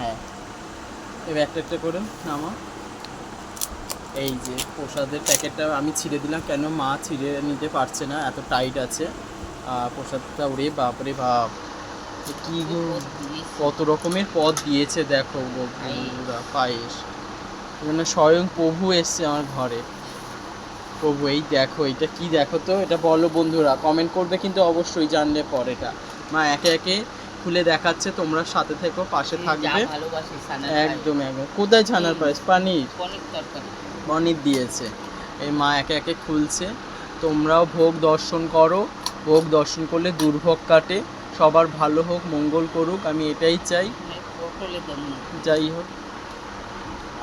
হ্যাঁ। এবার একটা একটা করে নামা। এই যে প্রসাদের প্যাকেটটা আমি ছিঁড়ে দিলাম, কেন মা ছিঁড়ে নিতে পারছে না, এত টাইট আছে। প্রসাদটা ওরে বাপরে বাপ। কি কত রকমের পদ দিয়েছে, দেখো পায়েস। এখানে স্বয়ং প্রভু এসছে আমার ঘরে। প্রভু, এই দেখো, এটা কি দেখো তো? এটা বলো বন্ধুরা কমেন্ট করবে কিন্তু অবশ্যই জানলে পর এটা মা একে একে খুলে দেখাচ্ছে তোমরা সাথে থেকো পাশে থাকবে। একদম একদম। কোথায় ছানার পায়েস? পানির। পনির দিয়েছে। এই মা একে একে খুলছে। তোমরাও ভোগ দর্শন করো। ভোগ দর্শন করলে দুর্ভোগ কাটে। সবার ভালো হোক মঙ্গল করুক আমি এটাই চাই। না যাই হোক।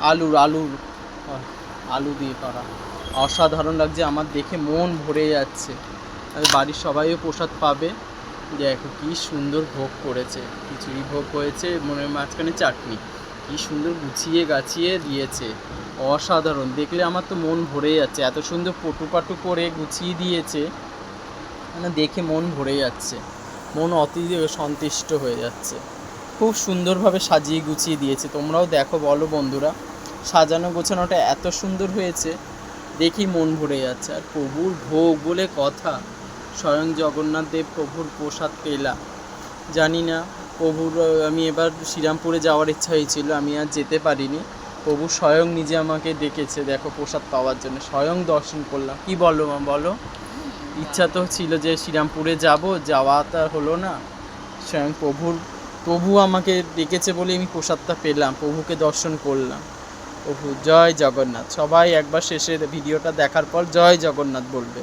আলুর আলুর। আলু দিয়ে করা। অসাধারণ লাগছে আমার দেখে মন ভরে যাচ্ছে। আর বাড়ির সবাইও প্রসাদ পাবে। দেখো, কি সুন্দর ভোগ করেছে। খিচুড়ি ভোগ হয়েছে মনের মাঝখানে চাটনি। কি সুন্দর গুছিয়ে গাছিয়ে দিয়েছে। অসাধারণ। দেখলে আমার তো মন ভরে যাচ্ছে। এত সুন্দর পটু পাটু করে গুছিয়ে দিয়েছে। মানে দেখে মন ভরে যাচ্ছে। মন অতি সন্তুষ্ট হয়ে যাচ্ছে। খুব সুন্দরভাবে সাজিয়ে গুছিয়ে দিয়েছে। তোমরাও দেখো, বলো বন্ধুরা, সাজানো গোছানোটা এত সুন্দর হয়েছে, দেখেই মন ভরে যাচ্ছে। আর প্রভুর ভোগ বলে কথা। স্বয়ং জগন্নাথ দেব প্রভুর প্রসাদ পেলাম। জানি না, প্রভুর, আমি এবার শ্রীরামপুরে যাওয়ার ইচ্ছা হয়েছিল, আমি আর যেতে পারিনি। প্রভু স্বয়ং নিজে আমাকে ডেকেছে, দেখো প্রসাদ পাওয়ার জন্য। স্বয়ং দর্শন করলাম। কি বলো মা, বলো? ইচ্ছা তো ছিল যে শ্রীরামপুরে যাব যাওয়াটা হলো না। স্বয়ং প্রভুর, প্রভু আমাকে ডেকেছে বলে আমি প্রসাদটা পেলাম, প্রভুকে দর্শন করলাম। প্রভু, জয় জগন্নাথ। সবাই একবার শেষে ভিডিওটা দেখার পর জয় জগন্নাথ বলবে।